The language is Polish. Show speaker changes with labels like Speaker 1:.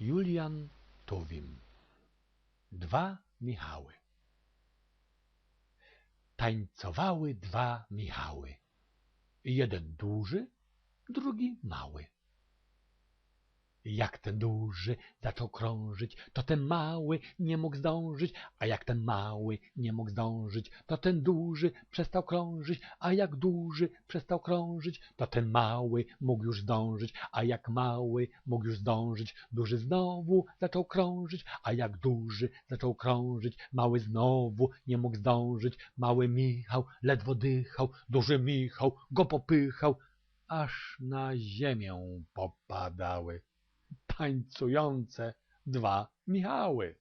Speaker 1: Julian Tuwim Dwa Michały Tańcowały dwa Michały. Jeden duży, drugi mały. Jak ten duży zaczął krążyć, to ten mały nie mógł zdążyć, a jak ten mały nie mógł zdążyć, to ten duży przestał krążyć, a jak duży przestał krążyć, to ten mały mógł już zdążyć, a jak mały mógł już zdążyć, duży znowu zaczął krążyć, a jak duży zaczął krążyć, mały znowu nie mógł zdążyć, mały Michał ledwo dychał, duży Michał go popychał, aż na ziemię popadały tańcujące dwa Michały.